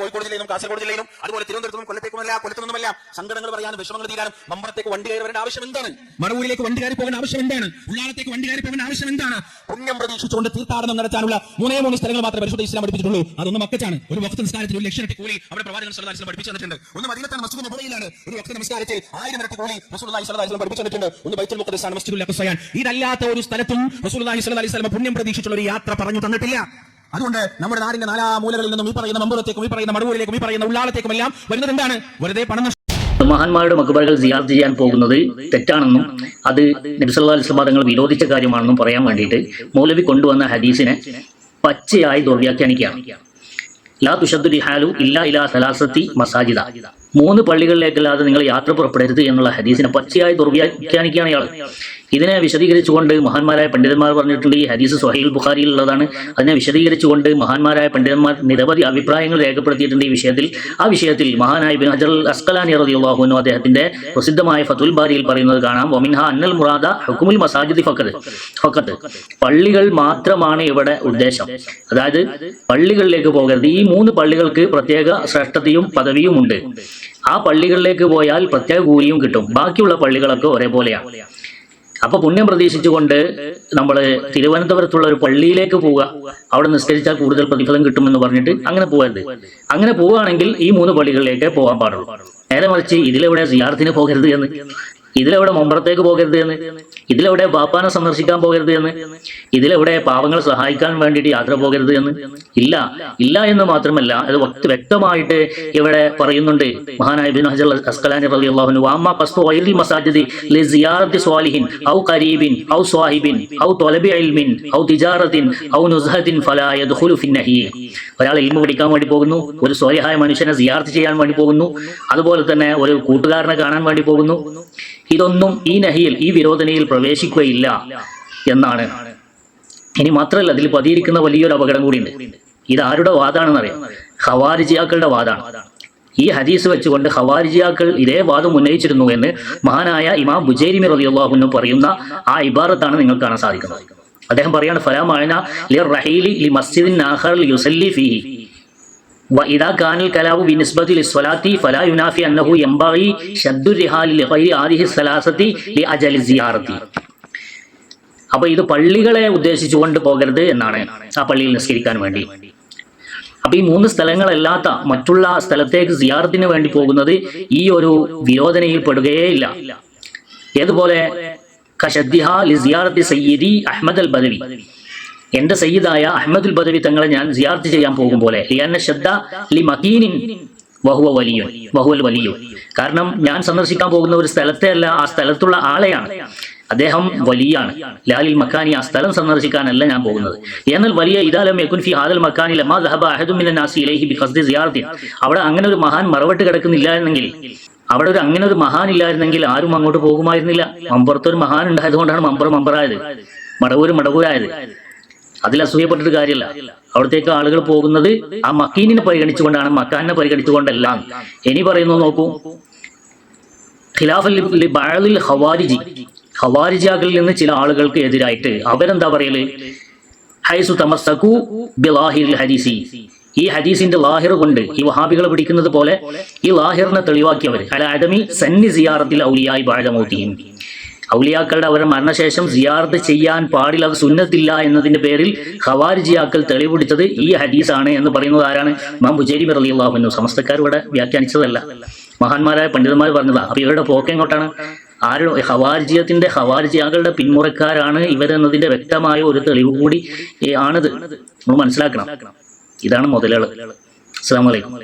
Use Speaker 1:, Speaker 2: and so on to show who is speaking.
Speaker 1: കോഴിക്കോട് ജില്ലയിലും കാസർഗോഡ് ജില്ലയിലും അതുപോലെ തിരുവനന്തപുരത്തും കൊല്ലത്തേക്കുമല്ല കൊല്ലത്തുനിന്നുമല്ല സങ്കടങ്ങൾ പറയാനും വിഷമങ്ങൾ തീരാനും മമ്പറത്തേക്ക് വണ്ടി കയറി വരേണ്ട ആവശ്യം എന്താണ്? മണവൂരിലേക്ക് വണ്ടി കയറി പോകേണ്ട ആവശ്യം എന്താണ്? ഉള്ളാളത്തേക്ക് വണ്ടി കയറി പോകേണ്ട ആവശ്യം എന്താണ്? പുണ്യം പ്രതീക്ഷിച്ചുകൊണ്ട് തീർത്ഥാടനം നടത്താനുള്ള മൂന്നേ മൂന്ന് സ്ഥലങ്ങൾ മാത്രമേ പരിശുദ്ധ ഇസ്ലാം പഠിപ്പിച്ചിട്ടുള്ളൂ. അതൊന്നും മക്കച്ചാണ്. ഒരു വക്ത നിസ്കാരത്തിൽ ഒരു ലക്ഷം കൂലി അവിടെ പ്രവാചകൻ വസല്ലം പഠിപ്പിച്ചു തന്നിട്ടുണ്ട്. ഒന്ന് മദീനത്താണ് മസ്ജിദ് നബവിയിലാണ് ഒരു വക്ത നമസ്കാരത്തിൽ ആയിരം ഇരട്ടി കൂലി സ്വല്ലല്ലാഹു അലൈഹി വസല്ലം പഠിപ്പിച്ചു തന്നിട്ടുണ്ട്. ഒന്ന് ബൈത്തുൽ മുഖദ്ദസാണ് മസ്ജിദുൽ അഖ്സയാൻ ഇതല്ലാത്ത ഒരു സ്ഥലത്തും റസൂലുള്ളാഹി സ്വല്ലല്ലാഹു അലൈഹി വസല്ലം പുണ്യം പ്രതീക്ഷിച്ചുള്ള ഒരു യാത്ര പറഞ്ഞു തന്നിട്ടില്ല. അതുകൊണ്ട് നമ്മുടെ നാടിന്റെ നാലാ മൂലകളിൽ നിന്നും ഈ പറയുന്ന മമ്പുറത്തേക്കും ഈ പറയുന്ന മടുവൂരിലേക്കും ഈ പറയുന്ന ഉള്ളാളത്തേക്കും എല്ലാം വരുന്നത് എന്താണ് വെറുതെ പണം
Speaker 2: മഹാന്മാരുടെ മക്ബറുകൾ സിയാർത്ത് ചെയ്യാൻ പോകുന്നത് തെറ്റാണെന്നും അത് നബിസല്ലാ അലിസ്ലാം തങ്ങൾ വിരോധിച്ച കാര്യമാണെന്നും പറയാൻ വേണ്ടിയിട്ട് മൗലവി കൊണ്ടുവന്ന ഹദീസിനെ പച്ചയായി ദുർവ്യാഖ്യാനിക്കുകയാണ്. ലാ തുഷദ്ദു ഹാലു ഇല്ലാ ഇലാ സലാസത്തി മസാജിദ. മൂന്ന് പള്ളികളിലേക്കല്ലാതെ നിങ്ങൾ യാത്ര പുറപ്പെടരുത് എന്നുള്ള ഹദീസിനെ പച്ചയായി ദുർവ്യാഖ്യാനിക്കുകയാണ് ഇയാൾ. ഇതിനെ വിശദീകരിച്ചുകൊണ്ട് മഹാന്മാരായ പണ്ഡിതന്മാർ പറഞ്ഞിട്ടുണ്ട് ഈ ഹദീസ് സ്വഹീൽ ബുഖാരിയിലുള്ളതാണ്. അതിനെ വിശദീകരിച്ചുകൊണ്ട് മഹാന്മാരായ പണ്ഡിതന്മാർ നിരവധി അഭിപ്രായങ്ങൾ രേഖപ്പെടുത്തിയിട്ടുണ്ട് ഈ വിഷയത്തിൽ. ആ വിഷയത്തിൽ മഹാനായ ബിൻ ഹജർ അസ്കലാനി റതിയുള്ളാഹുനു അദ്ദേഹത്തിന്റെ പ്രസിദ്ധമായ ഫതുൽ ബാരിയിൽ പറയുന്നത് കാണാം ഒമിൻഹ അന്നൽ മുറാദ ഹുക്കുമുൽ മസാജിദ് ഫക്കത്ത് ഫക്കത്ത് പള്ളികൾ മാത്രമാണ് ഇവിടെ ഉദ്ദേശം. അതായത് പള്ളികളിലേക്ക് പോകരുത്. ഈ മൂന്ന് പള്ളികൾക്ക് പ്രത്യേക ശ്രേഷ്ഠതയും പദവിയും ഉണ്ട്. ആ പള്ളികളിലേക്ക് പോയാൽ പ്രത്യേക കൂലിയും കിട്ടും. ബാക്കിയുള്ള പള്ളികളൊക്കെ ഒരേപോലെയാണ് അപ്പൊ പുണ്യം പ്രതീക്ഷിച്ചുകൊണ്ട് നമ്മൾ തിരുവനന്തപുരത്തുള്ള ഒരു പള്ളിയിലേക്ക് പോവുക. അവിടെ നിസ്കരിച്ചാൽ കൂടുതൽ പ്രതിഫലം കിട്ടുമെന്ന് പറഞ്ഞിട്ട് അങ്ങനെ പോകരുത് അങ്ങനെ പോവുകയാണെങ്കിൽ ഈ മൂന്ന് പള്ളികളിലേക്ക് പോകാൻ പാടുള്ളൂ. നേരെ മറിച്ച് ഇതിലെവിടെ സിയാർത്തിന് പോകരുത് എന്ന്? ഇതിലെവിടെ മുമ്പറത്തേക്ക് പോകരുത് എന്ന്? ഇതിലെവിടെ ബാപ്പാനെ സന്ദർശിക്കാൻ പോകരുത് എന്ന്? ഇതിലെവിടെ പാവങ്ങൾ സഹായിക്കാൻ വേണ്ടിയിട്ട് യാത്ര പോകരുത് എന്ന്? ഇല്ല ഇല്ല എന്ന് മാത്രമല്ല അത് വ്യക്തമായിട്ട് ഇവിടെ പറയുന്നുണ്ട്. മഹാനായ ബിൻ ഹജർ അസ്കലാനി റളിയല്ലാഹു അൻഹു വാമ്മ പസ്തു വൈലി മസാജിദി ലി സിയാറത്തി സ്വാലിഹിൻ ഔ ഖരീബിൻ ഔ സ്വാഹിബിൻ ഔ തൊലബി ഇൽമിൻ ഔ തിജാറത്തിൻ ഔ നുസ്ഹത്തിൻ ഫലാ യദ്ഖുലു ഫിന്നഹി നഹി ഒരാൾ ഇൽമു പഠിക്കാൻ വേണ്ടി പോകുന്നു ഒരു സ്വാലിഹായ മനുഷ്യനെ സിയാർത്ത് ചെയ്യാൻ വേണ്ടി പോകുന്നു അതുപോലെ തന്നെ ഒരു കൂട്ടുകാരനെ കാണാൻ വേണ്ടി പോകുന്നു. ഇതൊന്നും ഈ നഹിയിൽ ഈ വിരോധനയിൽ പ്രവേശിക്കുകയില്ല എന്നാണ്. ഇനി മാത്രമല്ല അതിൽ പതിയിരിക്കുന്ന വലിയൊരു അപകടം കൂടിയുണ്ട്. ഇത് ആരുടെ വാദാണെന്നറിയാം? ഹവാരിജിയാക്കളുടെ വാദാണ്. ഈ ഹദീസ് വെച്ചുകൊണ്ട് ഹവാരിജിയാക്കൾ ഇതേ വാദം ഉന്നയിച്ചിരുന്നു എന്ന് മഹാനായ ഇമാം ബുജൈരിമി റളിയല്ലാഹു പറയുന്ന ആ ഇബാറത്താണ് നിങ്ങൾ കാണാൻ സാധിക്കുന്നത്. അദ്ദേഹം പറയാണ് ഫലാമായ ലി റഹീലി ലി മസ്ജിദിൻ യുസല്ലി ഫീഹി. وإذا كان الكلام بالنسبة للصلاة فلا ينافي أنه ينبغي شد الرحال لغير هذه الثلاثة لأجل الزيارة അപ്പൊ ഇത് പള്ളികളെ ഉദ്ദേശിച്ചുകൊണ്ട് പോകരുത് എന്നാണ് ആ പള്ളിയിൽ നിസ്കരിക്കാൻ വേണ്ടി അപ്പൊ ഈ മൂന്ന് സ്ഥലങ്ങളല്ലാത്ത മറ്റുള്ള സ്ഥലത്തേക്ക് സിയാറത്തിന് വേണ്ടി പോകുന്നത് ഈ ഒരു വിരോധനയിൽ പെടുകയേയില്ല ഏതുപോലെ കഷദ്ദിഹ ലി സിയാറത്തി സയ്യിദി അഹ്മദ് അൽ ബദവി എന്റെ സയ്യിദായ അഹമ്മദുൽ ബദവി തങ്ങളെ ഞാൻ സിയാർത്ത് ചെയ്യാൻ പോകും പോലെ. വഹുവ വഹുവൽ കാരണം ഞാൻ സന്ദർശിക്കാൻ പോകുന്ന ഒരു സ്ഥലത്തെ അല്ല ആ സ്ഥലത്തുള്ള ആളെയാണ്. അദ്ദേഹം വലിയാണ്. ലാലിൽ മക്കാനി ആ സ്ഥലം സന്ദർശിക്കാനല്ല ഞാൻ പോകുന്നത്. എന്നാൽ വലിയ ഇതാലം യകുൻ ഫി ഹാദൽ മക്കാനി ലമാ ദഹബ നാസി ഇലൈഹി ബി ഖസ്ദി സിയാറത്തിൻ അവിടെ അങ്ങനെ ഒരു മഹാൻ മറവട്ട് കിടക്കുന്നില്ല എന്നെങ്കിൽ അവിടെ ഒരു അങ്ങനെ ഒരു മഹാൻ ഇല്ലായിരുന്നെങ്കിൽ ആരും അങ്ങോട്ട് പോകുമായിരുന്നില്ല. മമ്പുറത്തൊരു മഹാൻ ഉണ്ടായതുകൊണ്ടാണ് മമ്പർ മമ്പറായത്. മടവൂര് മടവൂരായത്. അതിൽ അസൂയപ്പെട്ടിട്ട് കാര്യമല്ല. അവിടത്തേക്ക് ആളുകൾ പോകുന്നത് ആ മക്കീനിനെ പരിഗണിച്ചുകൊണ്ടാണ് മക്കാനെ പരിഗണിച്ചുകൊണ്ടല്ല. ഇനി പറയുന്നു നോക്കൂ. ഖിലാഫൽ ഹവാരിജി ഖവാരിജാകളിൽ നിന്ന് ചില ആളുകൾക്ക് എതിരായിട്ട് അവരെന്താ പറയൽ? ഹൈസു തമസ്സഖു ബിലാഹിൽ ഹദീസി. ഈ ഹദീസിന്റെ ലാഹിർ കൊണ്ട് ഈ വഹാബികൾ പിടിക്കുന്നത് പോലെ ഈ ലാഹിറിനെ തെളിവാക്കിയവർ അല അദമി സന്നി സിയാറത്തിൽ ഔലിയായി ബാഴമൂത്തിയും ഔലിയാക്കളുടെ അവരുടെ മരണശേഷം സിയാർത്ത് ചെയ്യാൻ പാടില്ല അത് സുന്നത്തില്ല എന്നതിന്റെ പേരിൽ ഖവാരിജിയാക്കൾ തെളിവുപിടിച്ചത് ഈ ഹദീസാണ് എന്ന് പറയുന്നത് ആരാണ്? മാം ബുജേരി റലി അള്ളാഹുന്നു സമസ്തക്കാർ ഇവിടെ വ്യാഖ്യാനിച്ചതല്ല. മഹാന്മാരായ പണ്ഡിതന്മാർ പറഞ്ഞതാ. അപ്പൊ ഇവരുടെ പോക്ക് എങ്ങോട്ടാണ്? ആരും ഹവാർജിയത്തിന്റെ ഹവാർജിയാകളുടെ പിന്മുറക്കാരാണ് ഇവരെന്നതിന്റെ വ്യക്തമായ ഒരു തെളിവ് കൂടി ആണിത്. നമ്മൾ മനസ്സിലാക്കണം. ഇതാണ് മുതലുകൾ അസ്സാം വലൈക്കും